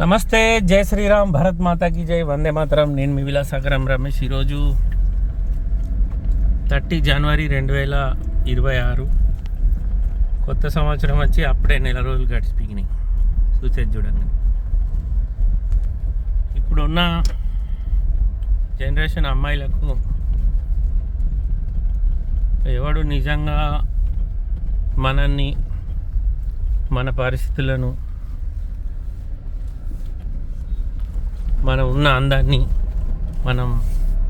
నమస్తే జై శ్రీరామ్ భరత్ మాతాకి జై వందే మాతరం. నేను మీ విలాసాగరం రమేష్. ఈరోజు థర్టీ జనవరి రెండు వేల ఇరవై ఆరు. కొత్త సంవత్సరం వచ్చి అప్పుడే నెల రోజులు గడిచిపోయినాయి. చూసేది చూడండి. ఇప్పుడున్న జనరేషన్ అమ్మాయిలకు ఎవడు నిజంగా మనల్ని మన పరిస్థితులను మనం ఉన్న అందాన్ని మనం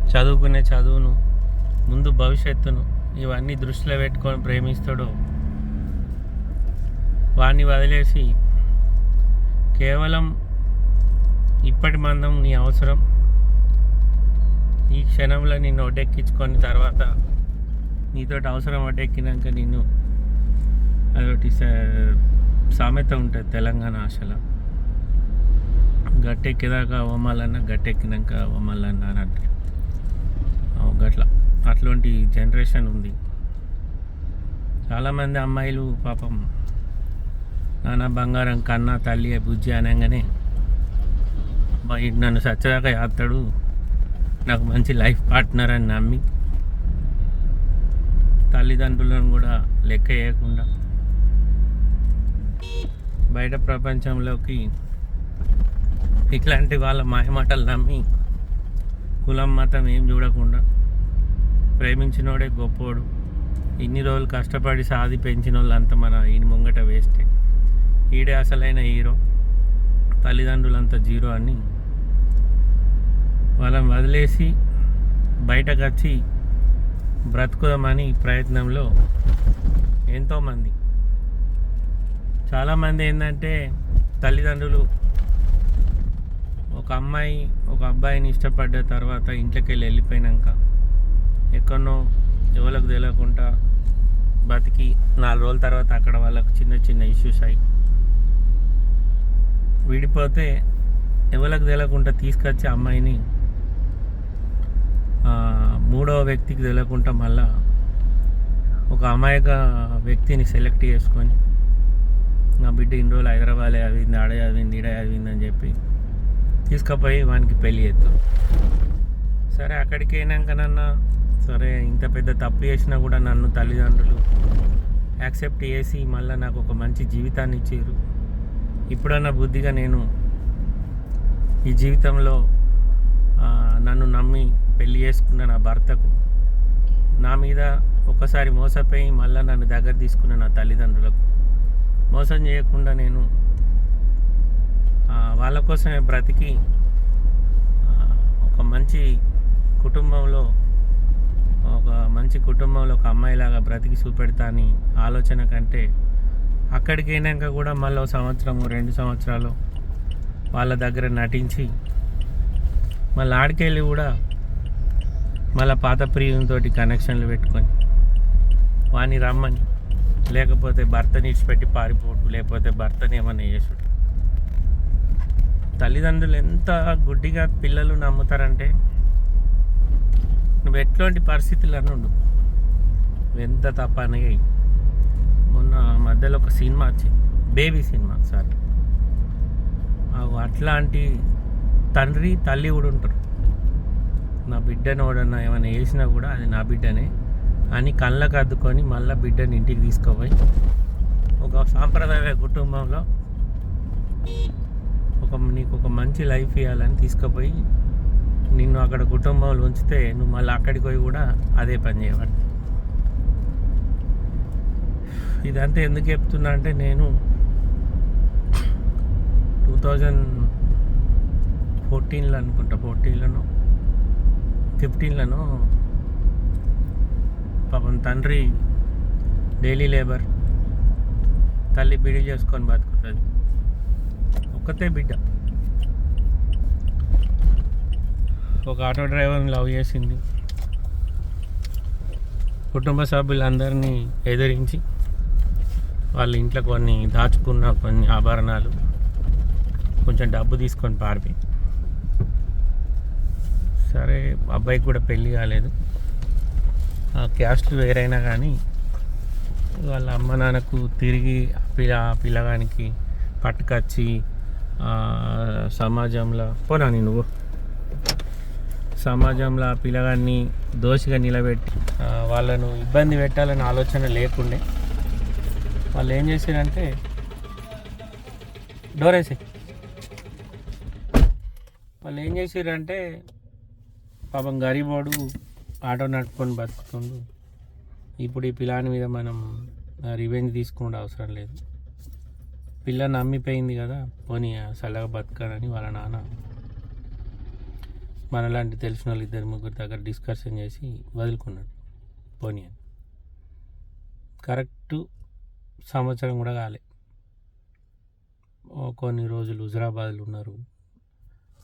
చదువుకునే చదువును ముందు భవిష్యత్తును ఇవన్నీ దృష్టిలో పెట్టుకొని ప్రేమిస్తాడో వాడిని వదిలేసి కేవలం ఇప్పటి మందం నీ అవసరం. ఈ క్షణంలో నిన్ను ఒడ్డెక్కించుకొని తర్వాత నీతోటి అవసరం ఒడ్డెక్కినాక నిన్ను అదొకటి సా- సామెత ఉంటుంది తెలంగాణ ఆశలో. గట్టెక్కేదాకా అవ్వమాలన్నా గట్టెక్కినాక అవ్వమాలన్నా అని అంటారు. గట్ల అట్లాంటి జనరేషన్ ఉంది. చాలామంది అమ్మాయిలు పాపం నాన్న బంగారం కన్నా తల్లి బుజ్జి అనగానే నన్ను సచ్చదాకా చేస్తాడు నాకు మంచి లైఫ్ పార్ట్నర్ అని నమ్మి తల్లిదండ్రులను కూడా లెక్క వేయకుండా బయట ప్రపంచంలోకి ఇట్లాంటి వాళ్ళ మాయమాటలు నమ్మి కులం మతం ఏం చూడకుండా ప్రేమించినోడే గొప్పోడు. ఇన్ని రోజులు కష్టపడి సాధి పెంచిన వాళ్ళంతా మన ఈయన ముంగట వేస్టే. ఈడే అసలైన హీరో తల్లిదండ్రులంతా జీరో అని వాళ్ళని వదిలేసి బయటకు వచ్చి బ్రతుకుదామని ప్రయత్నంలో ఎంతోమంది. చాలామంది ఏంటంటే తల్లిదండ్రులు ఒక అమ్మాయి ఒక అబ్బాయిని ఇష్టపడ్డ తర్వాత ఇంట్లోకి వెళ్ళి వెళ్ళిపోయినాక ఎక్కడనో ఎవరికి తెలియకుండా బతికి నాలుగు రోజుల తర్వాత అక్కడ వాళ్ళకు చిన్న చిన్న ఇష్యూస్ అయ్యి విడిపోతే ఎవరికి తెలియకుండా తీసుకొచ్చి అమ్మాయిని మూడవ వ్యక్తికి తెలియకుండా మళ్ళా ఒక అమాయక వ్యక్తిని సెలెక్ట్ చేసుకొని నా బిడ్డ ఇన్ని రోజులు హైదరాబాద్ అవింది ఆడే చదివింది ఈడే చదివింది అని చెప్పి తీసుకుపోయి వానికి పెళ్ళి చేద్దాం. సరే అక్కడికి అయినాకనన్నా సరే ఇంత పెద్ద తప్పు చేసినా కూడా నన్ను తల్లిదండ్రులు యాక్సెప్ట్ చేసి మళ్ళీ నాకు ఒక మంచి జీవితాన్ని ఇచ్చారు. ఇప్పుడన్నా బుద్ధిగా నేను ఈ జీవితంలో నన్ను నమ్మి పెళ్ళి చేసుకున్న నా భర్తకు నా మీద ఒకసారి మోసపోయి మళ్ళీ నన్ను దగ్గర తీసుకున్న నా తల్లిదండ్రులకు మోసం చేయకుండా నేను వాళ్ళ కోసమే బ్రతికి ఒక మంచి కుటుంబంలో ఒక మంచి కుటుంబంలో ఒక అమ్మాయిలాగా బ్రతికి చూపెడతా అని ఆలోచన కంటే అక్కడికి అయినాక కూడా మళ్ళీ ఒక సంవత్సరము రెండు సంవత్సరాలు వాళ్ళ దగ్గర నటించి మళ్ళీ ఆడికెళ్ళి కూడా మళ్ళీ పాత ప్రియంతో కనెక్షన్లు పెట్టుకొని వాని రమ్మని లేకపోతే భర్తని ఇచ్చిపెట్టి పారిపోడు లేకపోతే భర్తని ఏమన్నా చేసుడు. తల్లిదండ్రులు ఎంత గుడ్డిగా పిల్లలు నమ్ముతారంటే నువ్వు ఎట్లాంటి పరిస్థితులను ఉండు. ఎంత తప్పని మొన్న మధ్యలో ఒక సినిమా వచ్చింది బేబీ సినిమా సారీ. అట్లాంటి తండ్రి తల్లి కూడా ఉంటారు. నా బిడ్డను ఎవడన్నా ఏమైనా వేసినా కూడా అది నా బిడ్డనే అని కళ్ళకు అద్దుకొని మళ్ళీ బిడ్డని ఇంటికి తీసుకుపోయి ఒక సాంప్రదాయ కుటుంబంలో నీకు ఒక మంచి లైఫ్ ఇవ్వాలని తీసుకుపోయి నిన్ను అక్కడ కుటుంబంలో ఉంచితే నువ్వు మళ్ళీ అక్కడికి పోయి కూడా అదే పని చేయవాలి ఇదంతా ఎందుకు చెప్తున్నా అంటే నేను టూ థౌజండ్ ఫోర్టీన్లో అనుకుంటా ఫోర్టీన్లోనో ఫిఫ్టీన్లోనో పాపం తండ్రి డైలీ లేబర్ తల్లి బిడి చేసుకొని బతుకుతుంది. ఒక్కతే బిడ్డ. ఒక ఆటో డ్రైవర్ని లవ్ చేసింది. కుటుంబ సభ్యులందరినీ ఎదిరించి వాళ్ళ ఇంట్లో కొన్ని దాచుకున్న కొన్ని ఆభరణాలు కొంచెం డబ్బు తీసుకొని పారిపోయి సరే అబ్బాయికి కూడా పెళ్ళి కాలేదు. ఆ క్యాస్ట్ వేరైనా కానీ వాళ్ళ అమ్మ నాన్నకు తిరిగి ఆ పిల్ల పిల్లగానికి పట్టుకొచ్చి సమాజంలో పోనా నువ్వు? సమాజంలో ఆ పిల్లగాన్ని దోషిగా నిలబెట్టి వాళ్ళను ఇబ్బంది పెట్టాలని ఆలోచన లేకుండే. వాళ్ళు ఏం చేశారంటే డోరేసి వాళ్ళు ఏం చేశారంటే పాపం గరీబోడు ఆటో నడుపుకొని బతుకుతుండు. ఇప్పుడు ఈ పిల్లాని మీద మనం రివెంజ్ తీసుకుంటే అవసరం లేదు. పిల్ల నమ్మిపోయింది కదా పోనీ చల్లగా బతకాలని వాళ్ళ నాన్న మనలాంటి తెలిసిన వాళ్ళు ఇద్దరు ముగ్గురు దగ్గర డిస్కషన్ చేసి వదులుకున్నాడు పోనీ అని కరెక్ట్ సంవత్సరం కూడా కాలే. కొన్ని రోజులు హుజరాబాద్లో ఉన్నారు.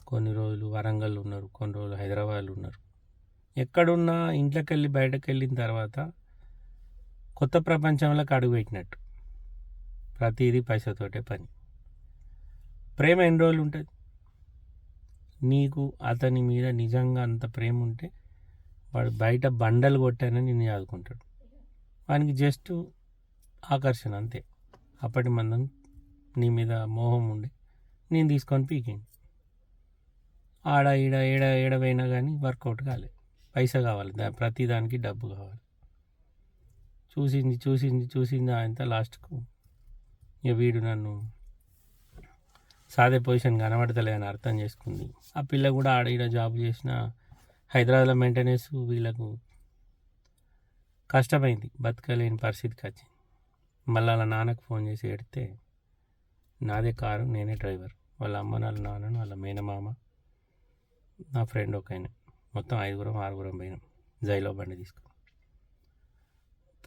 కొన్ని రోజులు వరంగల్ ఉన్నారు. కొన్ని రోజులు హైదరాబాద్లో ఉన్నారు. ఎక్కడున్నా ఇంట్లోకి వెళ్ళి బయటకు వెళ్ళిన తర్వాత కొత్త ప్రపంచంలోకి అడుగుపెట్టినట్టు ప్రతిదీ పైసతోటే పని. ప్రేమ ఎన్ని రోజులు ఉంటుంది? నీకు అతని మీద నిజంగా అంత ప్రేమ ఉంటే వాడు బయట బండలు కొట్టానని నిన్ను చదువుకుంటాడు వానికి జస్ట్ ఆకర్షణ అంతే. అప్పటి మందం నీ మీద మోహం ఉండే నేను తీసుకొని పీకిండి. ఆడ ఈడ ఏడ ఏడవైనా కానీ వర్కౌట్ కాలేదు పైసా కావాలి దా ప్రతి దానికి డబ్బు కావాలి. చూసింది చూసింది చూసింది ఆయన లాస్ట్కు. ఇక వీడు నన్ను సాదే పొజిషన్ కనబడతలే అని అర్థం చేసుకుంది. ఆ పిల్ల కూడా ఆడ ఈడ జాబ్ చేసిన హైదరాబాద్లో మెయింటెనెన్స్ వీళ్ళకు కష్టమైంది. బతకలేని పరిస్థితికి వచ్చింది. మళ్ళీ వాళ్ళ నాన్నకు ఫోన్ చేసి ఎడితే నాదే కారు నేనే డ్రైవర్. వాళ్ళ అమ్మ వాళ్ళ నాన్నను వాళ్ళ మేనమామ నా ఫ్రెండ్ ఒక ఆయన. మొత్తం ఐదుగురం ఆరుగురం పోయినాం. జైలో బండి తీసుకుని.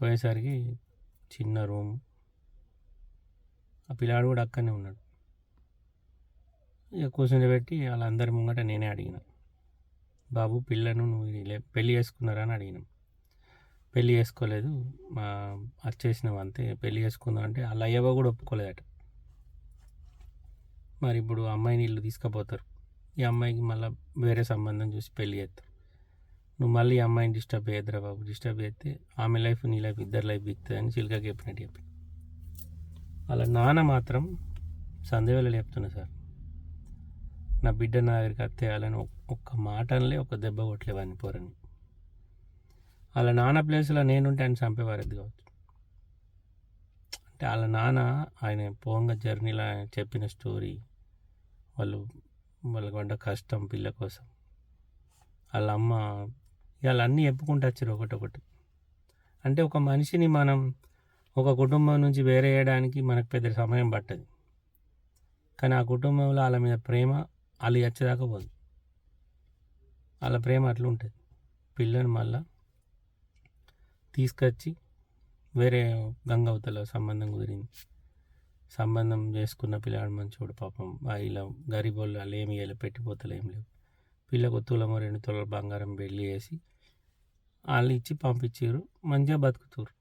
పోయేసరికి చిన్న రూమ్. ఆ పిల్లాడు కూడా అక్కడనే ఉన్నాడు. ఇక కూర్చొని పెట్టి వాళ్ళందరి ముంగట నేనే అడిగిన. బాబు పిల్లను నువ్వు పెళ్ళి చేసుకున్నారని అడిగినాం. పెళ్ళి చేసుకోలేదు. మా వచ్చేసినాం అంతే. పెళ్ళి చేసుకుందాం అంటే వాళ్ళ అయ్యవ కూడా ఒప్పుకోలేదట. మరి ఇప్పుడు అమ్మాయిని ఇల్లు తీసుకుపోతారు. ఈ అమ్మాయికి మళ్ళీ వేరే సంబంధం చూసి పెళ్ళి చేస్తారు. నువ్వు మళ్ళీ అమ్మాయిని డిస్టర్బ్ చేయద్దురా బాబు. డిస్టర్బ్ చేస్తే ఆమె లైఫ్ నీ లైఫ్ ఇద్దరు లైఫ్ బిగుతుంది అని చిలుక చెప్పినట్టు చెప్పి. వాళ్ళ నాన్న మాత్రం సందేహాలు చెప్తున్నా సార్. నా బిడ్డ నా దగ్గరికి అత్తేయాలని ఒక్క మాట అనలే ఒక దెబ్బ కొట్టలేవాడిని పోరని. వాళ్ళ నాన్న ప్లేస్లో నేనుంటే ఆయన చంపేవారది కావచ్చు. అంటే వాళ్ళ నాన్న ఆయన పోంగ జర్నీలో ఆయన చెప్పిన స్టోరీ వాళ్ళు వాళ్ళకి వంట కష్టం పిల్ల కోసం. వాళ్ళ అమ్మ ఇవాళ అన్నీ చెప్పుకుంటూ వచ్చారు ఒకటొకటి అంటే ఒక మనిషిని మనం ఒక కుటుంబం నుంచి వేరే వేయడానికి మనకు పెద్ద సమయం పట్టదు. కానీ ఆ కుటుంబంలో వాళ్ళ మీద ప్రేమ వాళ్ళు వచ్చేదాకా పోదు. వాళ్ళ ప్రేమ అట్లా ఉంటుంది. పిల్లని మళ్ళా తీసుకొచ్చి వేరే గంగవతల సంబంధం కుదిరింది. సంబంధం చేసుకున్న పిల్లాడు మంచోడు పాపం. ఇలా గరీబ్ వాళ్ళు వాళ్ళు ఏమి వేయలే పెట్టిపోతలు ఏం లేవు. పిల్లకు తులమో రెండు తులాల బంగారం వెళ్ళి వేసి వాళ్ళు ఇచ్చి పంపించారు మంచిగా బతుకుతారు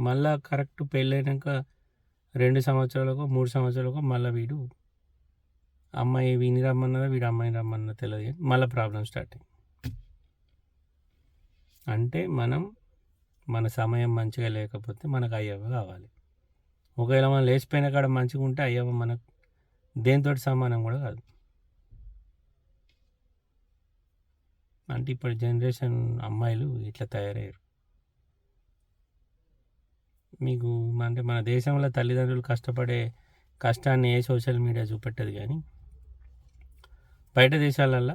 మళ్ళా కరెక్ట్ పెళ్ళైనాక రెండు సంవత్సరాలకు మూడు సంవత్సరాలకు మళ్ళీ వీడు అమ్మాయి వీని రమ్మన్నదా వీడు అమ్మాయిని రమ్మన్నదా తెలియదు మళ్ళీ ప్రాబ్లం స్టార్టింగ్. అంటే మనం మన సమయం మంచిగా లేకపోతే మనకు అయ్యవ కావాలి. ఒకవేళ మనం లేచిపోయిన కాడ మంచిగా ఉంటే అయ్యవ మనకు దేనితోటి సమానం కూడా కాదు. అంటే ఇప్పుడు జనరేషన్ అమ్మాయిలు ఇట్లా తయారయ్యారు. మీకు అంటే మన దేశంలో తల్లిదండ్రులు కష్టపడే కష్టాన్ని ఏ సోషల్ మీడియా చూపెట్టదు కానీ బయట దేశాలల్లో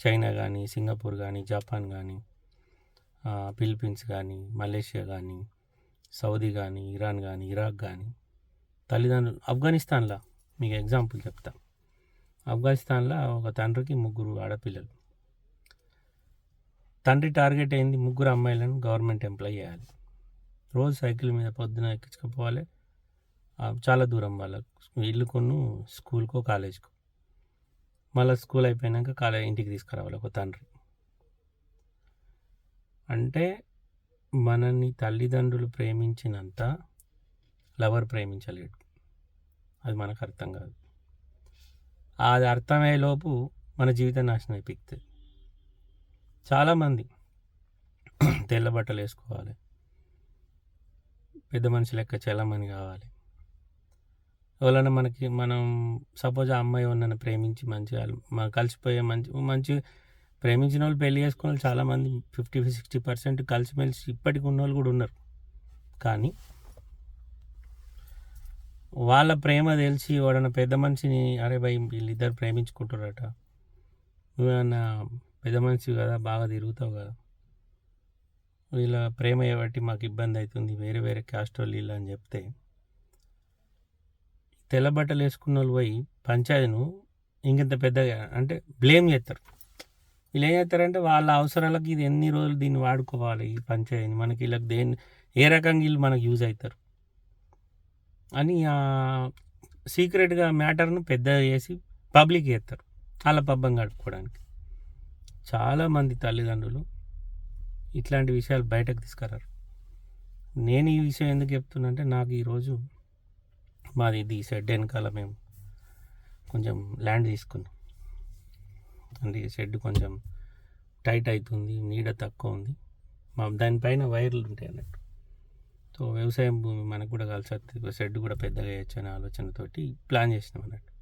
చైనా కానీ సింగపూర్ కానీ జపాన్ కానీ ఫిలిప్పీన్స్ కానీ మలేషియా కానీ సౌదీ కానీ ఇరాన్ కానీ ఇరాక్ కానీ తల్లిదండ్రులు ఆఫ్ఘనిస్తాన్లో మీకు ఎగ్జాంపుల్ చెప్తా. ఆఫ్ఘనిస్తాన్లో ఒక తండ్రికి ముగ్గురు ఆడపిల్లలు. తండ్రి టార్గెట్ అయింది ముగ్గురు అమ్మాయిలను గవర్నమెంట్ ఎంప్లాయ్ చేయాలి. రోజు సైకిల్ మీద పొద్దున ఎక్కించుకుపోవాలి. చాలా దూరం వాళ్ళకు. ఇల్లుకును స్కూల్కో కాలేజ్కో. మళ్ళీ స్కూల్ అయిపోయినాక కాలేజ్ ఇంటికి తీసుకురావాలి ఒక తండ్రి. అంటే మనని తల్లిదండ్రులు ప్రేమించినంత లవర్ ప్రేమించలేడు. అది మనకు అర్థం కాదు. అది అర్థమయ్యేలోపు మన జీవితం నాశనం అయిపోతుంది. చాలామంది తెల్ల బట్టలు వేసుకోవాలి. పెద్ద మనిషి లెక్క చల్లమని కావాలి. ఎవరైనా మనకి మనం సపోజ్ ఆ అమ్మాయి ఎవరినైనా ప్రేమించి మంచిగా మా కలిసిపోయే మంచి మంచి ప్రేమించిన వాళ్ళు పెళ్ళి చేసుకున్న వాళ్ళు చాలామంది ఫిఫ్టీ సిక్స్టీ పర్సెంట్ కలిసిమెలిసి ఇప్పటికి ఉన్న వాళ్ళు కూడా ఉన్నారు. కానీ వాళ్ళ ప్రేమ తెలిసి వాడన్న పెద్ద మనిషిని అరే భయ్ వీళ్ళిద్దరు ప్రేమించుకుంటారట నువ్వేమన్నా పెద్ద మనిషి కదా బాగా తిరుగుతావు కదా. వీళ్ళ ప్రేమ బట్టి మాకు ఇబ్బంది అవుతుంది వేరే వేరే క్యాస్ట్ వాళ్ళు వీళ్ళు అని చెప్తే తెల్ల బట్టలు వేసుకున్న వాళ్ళు పోయి పంచాయతీను ఇంకెంత పెద్దగా అంటే బ్లేమ్ చేస్తారు వీళ్ళు ఏం చేస్తారంటే వాళ్ళ అవసరాలకు ఇది ఎన్ని రోజులు దీన్ని వాడుకోవాలి ఈ పంచాయతీని. మనకి వీళ్ళకి దేన్ని ఏ రకంగా వీళ్ళు మనకు యూజ్ అవుతారు అని సీక్రెట్గా మ్యాటర్ను పెద్దగా చేసి పబ్లిక్ చేస్తారు వాళ్ళ పబ్బం గడుపుకోవడానికి చాలామంది తల్లిదండ్రులు ఇట్లాంటి విషయాలు బయటకు తీసుకురారు. నేను ఈ విషయం ఎందుకు చెప్తున్నా అంటే నాకు ఈరోజు మాది ఇది షెడ్ వెనకాల మేము కొంచెం ల్యాండ్ తీసుకున్నాం. అంటే షెడ్ కొంచెం టైట్ అవుతుంది నీడ తక్కువ ఉంది. మా దానిపైన వైర్లు ఉంటాయి అన్నట్టు. సో వ్యవసాయం భూమి మనకు కూడా కలిసి వస్తుంది షెడ్ కూడా పెద్దగా వేయచ్చు అనే ఆలోచనతోటి ప్లాన్ చేసినాం అన్నట్టు.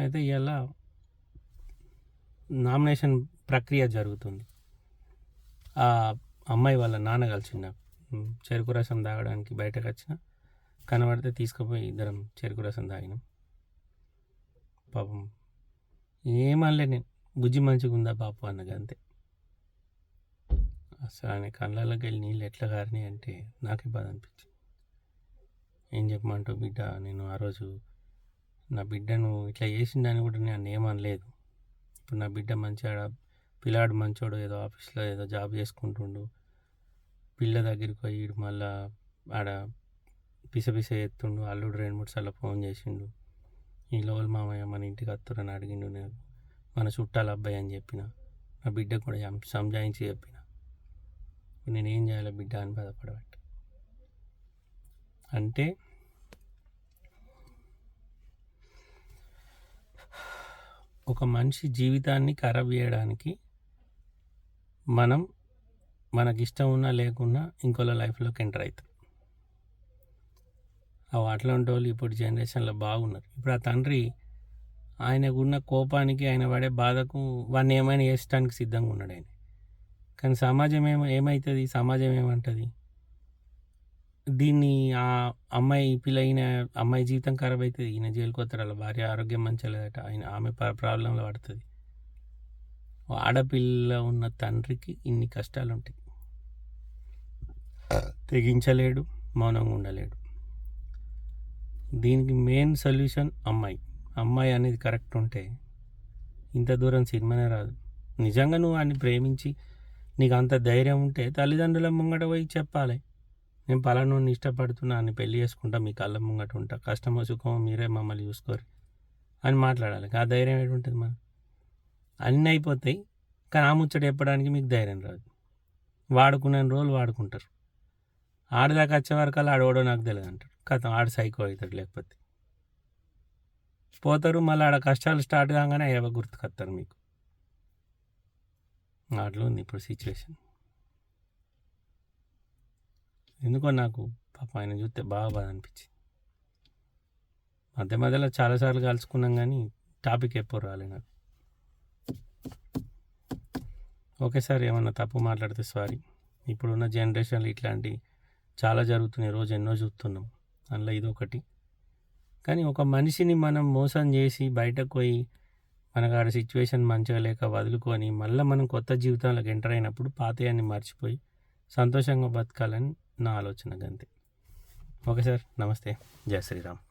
అయితే ఇలా నామినేషన్ ప్రక్రియ జరుగుతుంది. ఆ అమ్మాయి వాళ్ళ నాన్న కలిసి నాకు చెరుకు రసం తాగడానికి బయటకు వచ్చిన కనబడితే తీసుకుపోయి ఇద్దరం చెరుకు రసం తాగినాం. పాపం ఏమనలే నేను. బుజ్జి మంచిగా ఉందా పాపం అన్నది అంతే. అసలు ఆయన కళ్ళలోకి వెళ్ళి నీళ్ళు ఎట్లా కారినాయి అంటే నాకే బాధ అనిపించింది. ఏం చెప్పమంటావు బిడ్డ? నేను ఆ రోజు నా బిడ్డను ఇట్లా చేసిండని కూడా నేను ఏమనలేదు. ఇప్పుడు నా బిడ్డ మంచిగా పిల్లాడు మంచోడు ఏదో ఆఫీస్లో ఏదో జాబ్ చేసుకుంటుండు. పిల్ల దగ్గరికి పోయి మళ్ళీ మళ్ళా ఆడ పిసపిస ఎత్తుండు అల్లుడు రెండు మూడు సార్లు ఫోన్ చేసిండు. ఈ లోపల మామయ్య మన ఇంటికి వస్తారని అడిగిండు నేను మన చుట్టాల అబ్బాయి అని చెప్పిన. నా బిడ్డ కూడా సంజాయించి చెప్పిన. నేనేం నేను ఏం చేయాలి బిడ్డ అని బాధపడబట్టి. అంటే ఒక మనిషి జీవితాన్ని ఖరాబ్ చేయడానికి మనం మనకి ఇష్టం ఉన్నా లేకున్నా ఇంకోళ్ళ లైఫ్లోకి ఎంటర్ అవుతాం. ఆ అట్లాంటి వాళ్ళు ఇప్పుడు జనరేషన్లో బాగున్నారు. ఇప్పుడు ఆ తండ్రి ఆయనకున్న కోపానికి ఆయన పడే బాధకు వాడిని ఏమైనా వేసడానికి సిద్ధంగా ఉన్నాడు ఆయన. కానీ సమాజం ఏమ ఏమవుతుంది సమాజం ఏమంటుంది? దీన్ని ఆ అమ్మాయి పిల్ల అయిన అమ్మాయి జీవితం ఖరాబ్ అవుతుంది ఈయన జైలుకోతారు అలా భార్య ఆరోగ్యం మంచిగా ఆయన ఆమె ప్రాబ్లంలో పడుతుంది. ఆడపిల్ల ఉన్న తండ్రికి ఇన్ని కష్టాలు ఉంటాయి తెగించలేడు మౌనంగా ఉండలేడు. దీనికి మెయిన్ సొల్యూషన్ అమ్మాయి. అమ్మాయి అనేది కరెక్ట్ ఉంటే ఇంత దూరం సినిమానే రాదు. నిజంగా నువ్వు అన్ని ప్రేమించి నీకు అంత ధైర్యం ఉంటే తల్లిదండ్రుల ముంగట పోయి చెప్పాలి. నేను పలానోని ఇష్టపడుతున్నా అని పెళ్ళి చేసుకుంటా మీ కళ్ళ ముంగట ఉంటా. కష్టమో సుఖమో మీరే మమ్మల్ని చూసుకోరు అని మాట్లాడాలి. ఆ ధైర్యం ఏంటంటుంది మనం అన్నీ అయిపోతాయి కానీ ఆ ముచ్చట చెప్పడానికి మీకు ధైర్యం రాదు. వాడుకునే రోజులు వాడుకుంటారు. ఆడదాకా వచ్చే వరకు అలా ఆడోడో నాకు తెలియదు అంటారు కథ ఆడ సైకో అవుతాడు లేకపోతే. పోతారు మళ్ళీ ఆడ కష్టాలు స్టార్ట్ కాగానే ఏవో గుర్తుకొస్తారు మీకు. అట్లా ఉంది ఇప్పుడు సిచ్యువేషన్ ఎందుకో నాకు పాప ఆయన చూస్తే బాగా బాధ అనిపించింది. మధ్య మధ్యలో చాలాసార్లు కలుసుకున్నాం కానీ టాపిక్ ఎప్పుడు రాలే నాకు. ఓకే సార్ ఏమన్నా తప్పు మాట్లాడితే సారీ ఇప్పుడున్న జనరేషన్లు ఇట్లాంటి చాలా జరుగుతున్నాయి రోజు ఎన్నో చూస్తున్నాం. అందులో ఇది ఒకటి. కానీ ఒక మనిషిని మనం మోసం చేసి బయటకు పోయి మనకు ఆడ సిచ్యువేషన్ మంచిగా లేక వదులుకొని మళ్ళీ మనం కొత్త జీవితంలోకి ఎంటర్ అయినప్పుడు పాతయాన్ని మర్చిపోయి సంతోషంగా బతకాలని నా ఆలోచన గంతే ఓకే సార్ నమస్తే. జయ శ్రీరామ్.